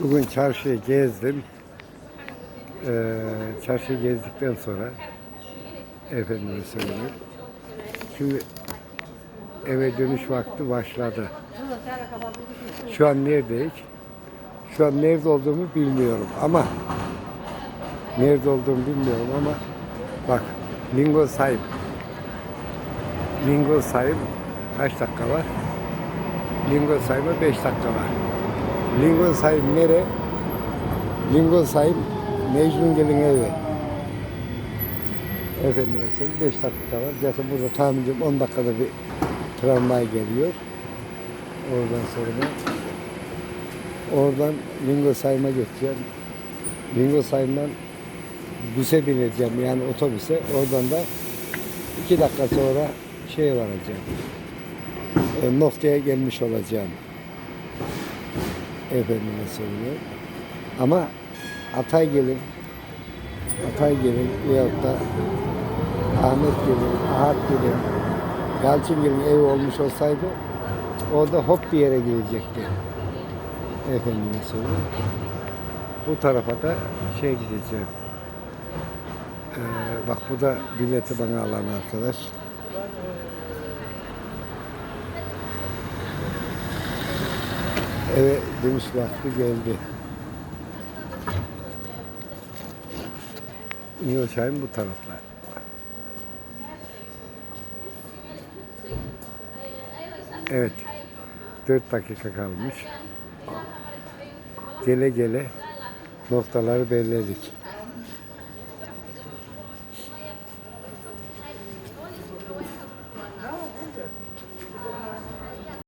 Bugün çarşıyı gezdim. Ee, çarşıyı gezdikten sonra efendime söyleyeyim. Şimdi eve dönüş vakti başladı. Şu an neredeyiz? Şu an nerede olduğumu bilmiyorum ama nerede olduğumu bilmiyorum ama bak Lingo sahip. Lingo sahip kaç dakika var? Lingo sahibi 5 dakika var. Lingo sahip nere? Lingo sahip Mecnun gelin evi. Efendim mesela 5 dakika var. Zaten burada tahminim 10 dakikada bir tramvay geliyor. Oradan sonra oradan Lingo sayma geçeceğim. Lingo sayımdan büse bineceğim yani otobüse. Oradan da 2 dakika sonra şeye varacağım. E, noktaya gelmiş olacağım. Efendime söylüyorum. Ama Atay gelin, Atay gelin veyahut da Ahmet gelin, Ahat gelin, Yalçın gelin evi olmuş olsaydı orada hop bir yere gidecekti. Efendime söylüyorum. Bu tarafa da şey gideceğim. Ee, bak bu da bileti bana alan arkadaş. Eve dönüş vakti geldi. İnyoşay'ın bu taraflar. Evet. 4 dakika kalmış. Gele gele noktaları belirledik.